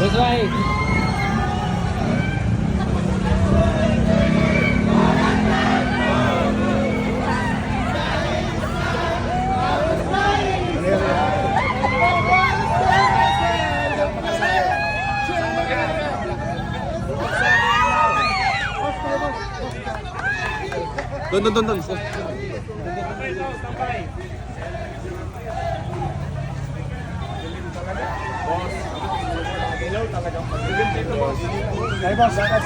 Boss Rai. Doon, doon, doon, doon. Ay, boss, saka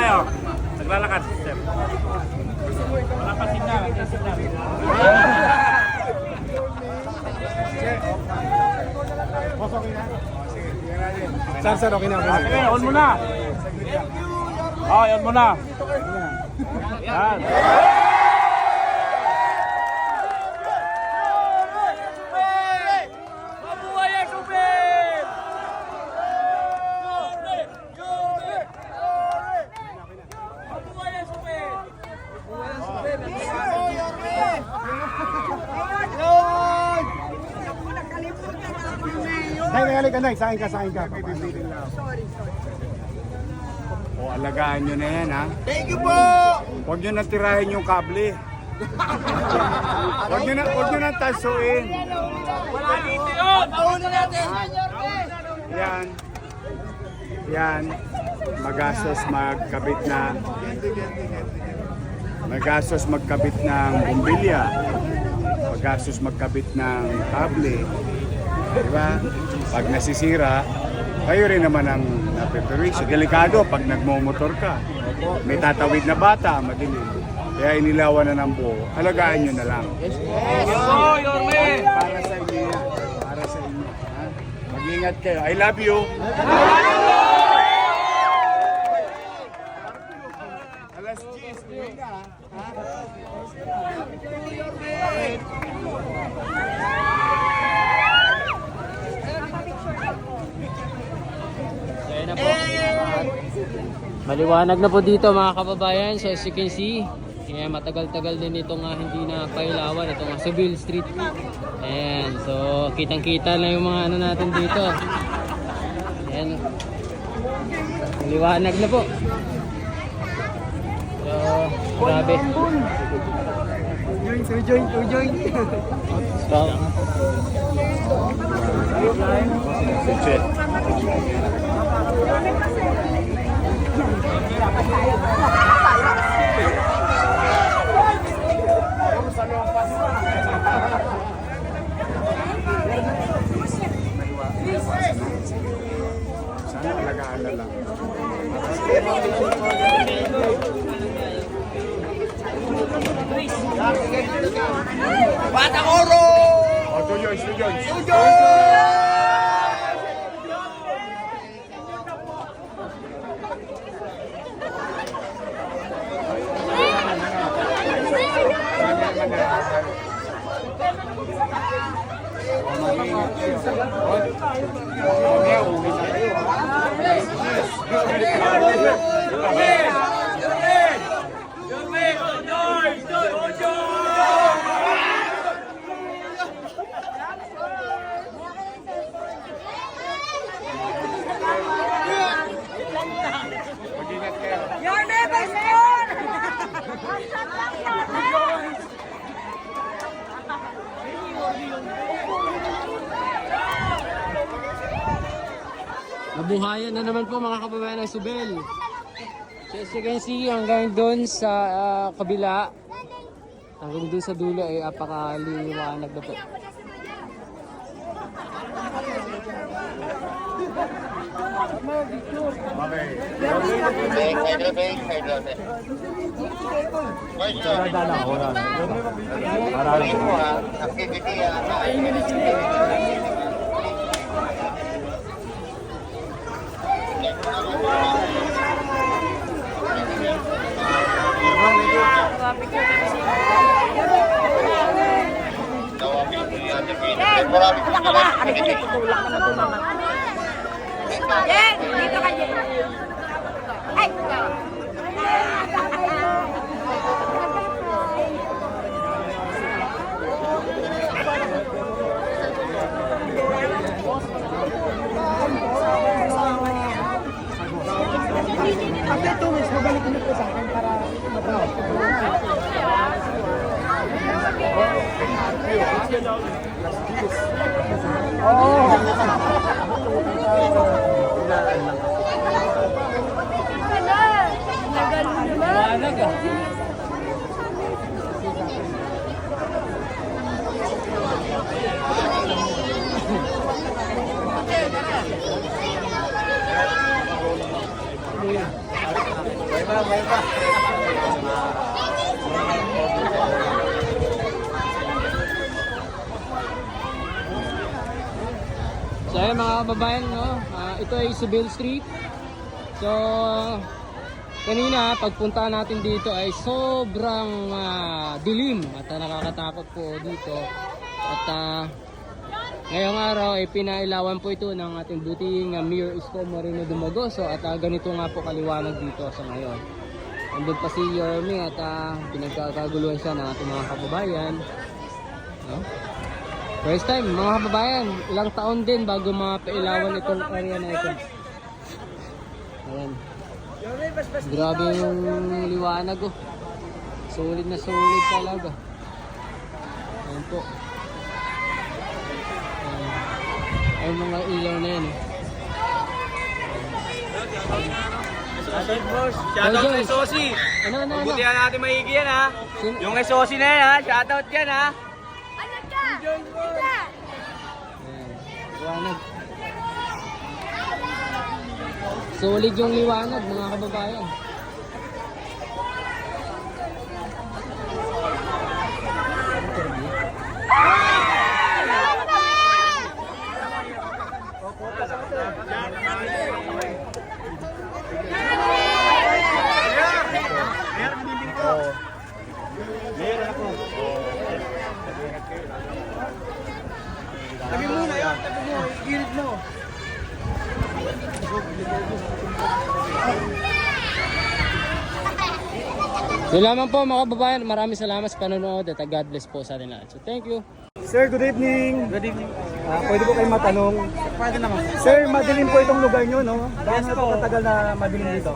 kayo. Naglalakad, sir. Wala pa signal, signal. Boss, okay na? Sige, tingnan natin. Sir, sir, okay na. Okay na. On mo na. Oh, on mo na. Yan. Nay, nay, halika, nay. Sakin ka, sakin ka. Pipipitin lang. O, alagaan nyo na yan, ha? Thank you po! Huwag nyo na tirahin yung kable. Huwag nyo na, huwag nyo na tasuin. Wala dito yun! Yan. Yan. Magastos magkabit na Magastos magkabit ng bumbilya. Magastos magkabit ng kable. Di ba? Pag nasisira, kayo rin naman ang napeperisyo. Delikado pag nagmomotor ka. May tatawid na bata, madilim. Kaya inilawan na ng buo. Alagaan nyo na lang. Oh, Yorme! Para sa inyo yan. Para sa inyo. Ha? Mag-ingat kayo. I love you. Alas 10, uwi na. Ha? Ayan na po. Maliwanag na po dito mga kababayan. So as you can see, kaya matagal-tagal din ito nga hindi na pailawan. Ito nga Seville Street. Ayan. So kitang-kita na yung mga ano natin dito. Ayan. Maliwanag na po. So, grabe. Join, two join, two join. So, Sana na lang. O, two joints, two Amém. Nabuhayan na naman po mga kababayan ng Subel. So as you can see, hanggang doon sa ah, kabila, hanggang doon sa dulo ay apakaliwanag na po. Okay. Wala ka ba? Ano ko nagtutulak na tumama? Jen! Dito ka, Jen! Ay! Liwanag ah. So ayun mga kababayan, no? Ah, ito ay Sibyl Street. So kanina pagpunta natin dito ay sobrang ah, dilim at ah, nakakatakot po dito. At ah, ngayong araw ay pinailawan po ito ng ating buting uh, Mayor Isko Moreno Dumagoso at ah, ganito nga po kaliwanag dito sa ngayon. Andun pa si Yorme at ah, pinagkakaguluhan siya ng ating mga kababayan. No? First time, mga kababayan, ilang taon din bago mapailawan itong area na ito. Ayan. Grabe yung liwanag oh. Solid na solid talaga. Ayan po. Ayan. Ay mga ilaw na yan eh. Shoutout boss. Shoutout kay Sosi. Ano, ano, ano? Butihan natin maigi yan ha. Yung kay Sosi na yan ha. Shoutout yan ha. Ayan. Liwanag. Solid yung liwanag mga kababayan. Yan. Tabi mo. Gilid. Yun lamang po mga kababayan. Maraming salamat sa panonood at God bless po sa atin lahat. So thank you. Sir, good evening. Good evening. Ah, pwede po kayo matanong. Pwede naman. Sir, madilim po itong lugar nyo, no? Yes po po. katagal na madilim dito?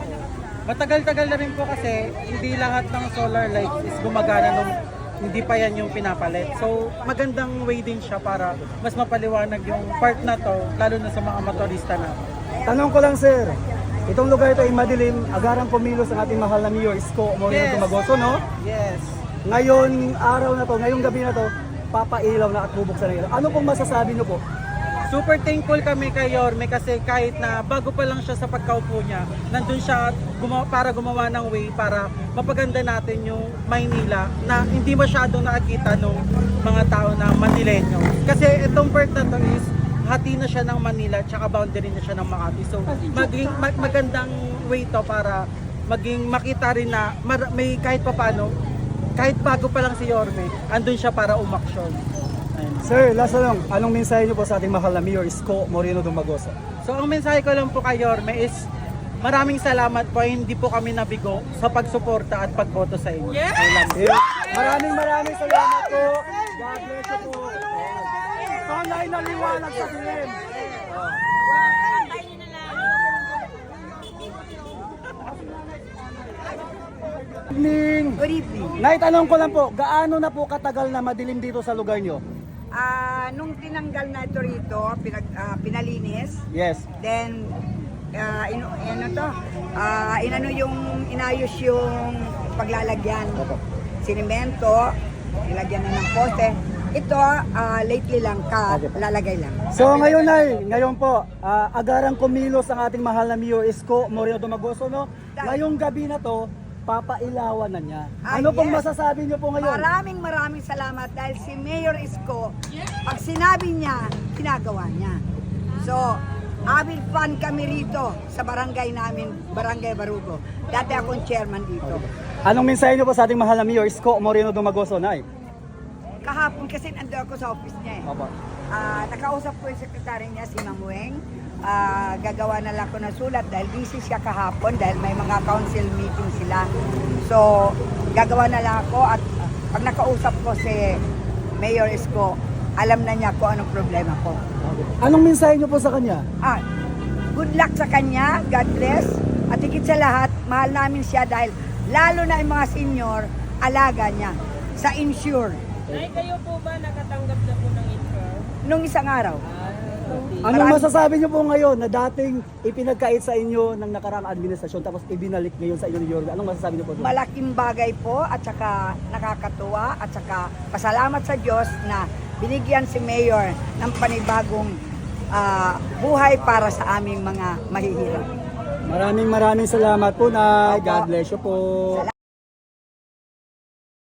Matagal-tagal na rin po kasi hindi lahat ng solar lights is gumagana nung hindi pa yan yung pinapalit. So magandang way din siya para mas mapaliwanag yung part na to, lalo na sa mga motorista na. Tanong ko lang, sir. Itong lugar ito ay madilim, agarang kumilos ang ating mahal na Mayor Isko Moreno Yes. Tumagoso, no? Yes. Ngayon araw na to, ngayong gabi na to, papailaw na at bubuksan na ilaw. Ano pong masasabi nyo po? Super thankful kami kay Yorme kasi kahit na bago pa lang siya sa pagkaupo niya, nandun siya gumawa, para gumawa ng way para mapaganda natin yung Maynila na hindi masyadong nakakita ng mga tao na Manileño. Kasi itong part na to is hati na siya ng Manila tsaka boundary na siya ng Makati. So maging mag- magandang way to para maging makita rin na may kahit papano kahit bago pa lang si Yorme, andun siya para umaksyon. Sir, last na lang, anong mensahe nyo po sa ating mahal na Mayor Isko Moreno Dumagoso? So ang mensahe ko lang po kay Yorme is maraming salamat po hindi po kami nabigo sa pagsuporta at pagboto sa inyo. Yes! Maraming maraming salamat po. God bless you po. Sanay na liwanag sa dilim. Good evening. Good evening. Naitanong ko lang po, gaano na po katagal na madilim dito sa lugar nyo? Ah, nung tinanggal na ito rito, pinag, ah, pinalinis, Yes. then ah, ino, ano to? Ah, inano yung inayos yung paglalagyan. Sinimento, nilagyan na ng poste. Ito, ah, lately lang ka, lalagay lang. So ngayon ay, ngayon po, ah, agarang kumilos ang ating mahal na Mayor Isko Moreno Dumagoso, no? Ngayong gabi na to, papailawan na niya. Ah, Ano pong yes. masasabi niyo po ngayon? Maraming maraming salamat dahil si Mayor Isko, pag sinabi niya, ginagawa niya. So, avid fan kami rito sa barangay namin, Barangay Barugo. Dati akong chairman dito. Anong mensahe niyo po sa ating mahal na Mayor Isko Moreno Dumagoso, Nay? Kahapon kasi nando ako sa office niya eh. Opo. Ah, nakausap ko yung sekretary niya, si Ma'am Ah, gagawa na lang ko ng sulat dahil busy siya kahapon dahil may mga council meeting sila. So, gagawa na lang ako at ah, pag nakausap ko si Mayor Isko, alam na niya kung anong problema ko. Anong mensahe niyo po sa kanya? Ah, good luck sa kanya, God bless. At higit sa lahat, mahal namin siya dahil lalo na yung mga senior, alaga niya sa insure. Nay, kayo po ba nakatanggap na po ng insure? Nung isang araw. Anong masasabi niyo po ngayon na dating ipinagkait sa inyo ng nakaraang administrasyon tapos ibinalik ngayon sa inyo ni Yorme? Anong masasabi niyo po doon? Malaking bagay po at saka nakakatuwa at saka pasalamat sa Diyos na binigyan si Mayor ng panibagong ah, buhay para sa aming mga mahihirap. Maraming maraming salamat po na. God bless you po.